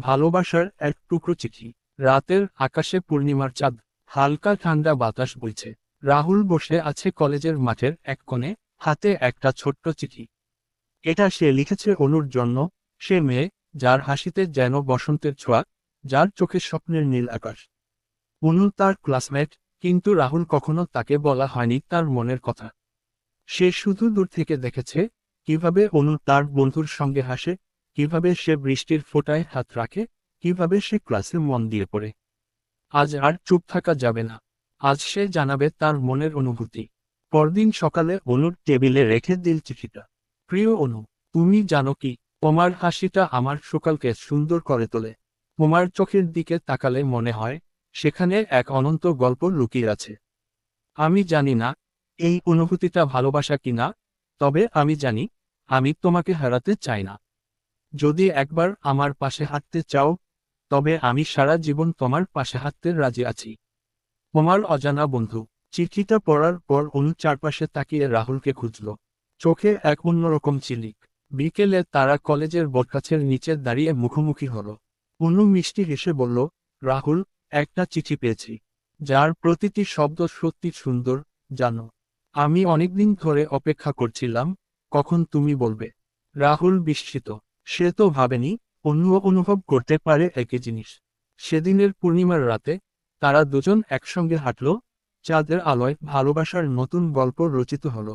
ভালোবাসার এক টুকরো চিঠি। রাতের আকাশে পূর্ণিমার চাঁদ। হালকা ঠান্ডা বাতাস বইছে। রাহুল বসে আছে কলেজের মাঠের এক কোণে, হাতে একটা ছোট্ট চিঠি। এটা সে লিখেছে অনুর জন্য। সে মেয়ে, যার হাসিতে যেন বসন্তের ছোঁয়া, যার চোখে স্বপ্নের নীল আকাশ। অনু তার ক্লাসমেট, কিন্তু রাহুল কখনো তাকে বলা হয়নি তার মনের কথা। সে শুধু দূর থেকে দেখেছে, কীভাবে অনু তার বন্ধুর সঙ্গে হাসে কীভাবে সে বৃষ্টির ফোঁটায় হাত রাখে, কীভাবে সে ক্লাসে মন দিয়ে পড়ে। আজ আর চুপ থাকা যাবে না। আজ সে জানাবে তার মনের অনুভূতি। পরদিন সকালে অনুর টেবিলে রেখে দিল চিঠিটা। প্রিয় অনু, তুমি জানো কি, তোমার হাসিটা আমার সকালকে সুন্দর করে তোলে। তোমার চোখের দিকে তাকালে মনে হয়, সেখানে এক অনন্ত গল্প লুকিয়ে আছে। আমি জানি না, এই অনুভূতিটা ভালোবাসা কিনা, তবে আমি জানি, আমি তোমাকে হারাতে চাই না। যদি একবার আমার পাশে হাঁটতে চাও, তবে আমি সারা জীবন তোমার পাশে হাঁটতে রাজি আছি। তোমার অজানা বন্ধু। চিঠিটা পড়ার পর অনু চারপাশে তাকিয়ে রাহুলকে খুঁজল। চোখে এক অন্যরকম চিলিক। বিকেলে তারা কলেজের বটগাছের নিচে দাঁড়িয়ে মুখোমুখি হল। অনু মিষ্টি হেসে বলল, রাহুল, একটা চিঠি পেয়েছি। যার প্রতিটি শব্দ সত্যি সুন্দর, জানো। আমি অনেকদিন ধরে অপেক্ষা করছিলাম, কখন তুমি বলবে? রাহুল বিস্মিত। সে তো ভাবেনি অন্য অনুভব করতে পারে একই জিনিস। সেদিনের পূর্ণিমার রাতে, তারা দুজন একসঙ্গে হাঁটল, চাঁদের আলোয় ভালোবাসার নতুন গল্প রচিত হলো।